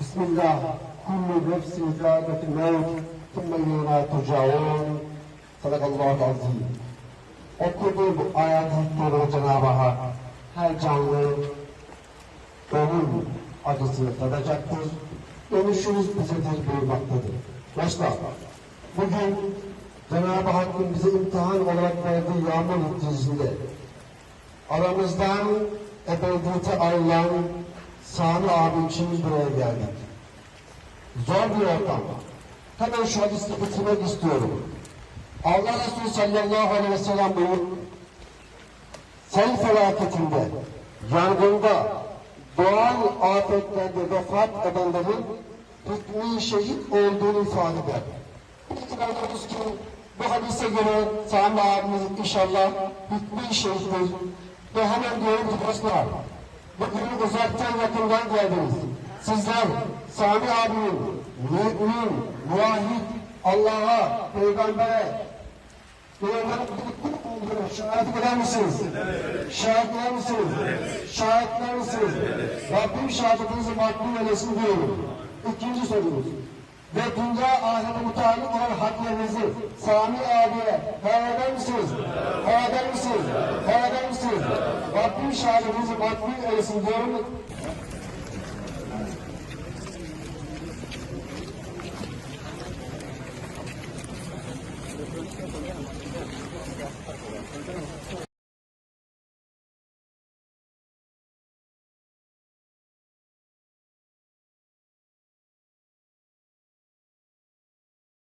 Bismillah. Kullu nefsin zâbeti mevt. Thumme ileyna turcaun. Sadakallahu azim. Okuduğu bu ayet-i kerime Cenab-ı Hak her canlı onun acısını tadacaktır. Dönüşümüz bizedir buyurmaktadır. Başla. Bugün Cenab-ı Hakk'ın bize imtihan olarak verdiği yağmur neticesinde aramızdan ebediyete ayrılan Sami abi için buraya geldik. Zor bir ortam. Hemen şu hadisi bitirmek istiyorum. Allah Resulü sallallahu aleyhi ve sellem buyur, sel felaketinde, yangında, doğal afetlerde vefat edenlerin hükmü şehit olduğunu ifade eder. İtibarımız ki bu hadise göre Sami abimiz inşallah hükmü şehittir. Ve hemen diyorum ki dostlar, bugün uzaktan yakından geldiniz. Sizler Sami abinin mümin, muahit, Allah'a, peygambere, Şahit eder misiniz? Şahit eder misiniz? Şahit eder misiniz? Rabbim şahitinizi makbul eylesin diyorum. İkinci sorumuz. Ve dünya ahirete mutalip haklarınızı Sami abiye hayal misiniz? Hayal misiniz? Hayal misiniz? Rabbim şahitinizi makbul eylesin diyorum.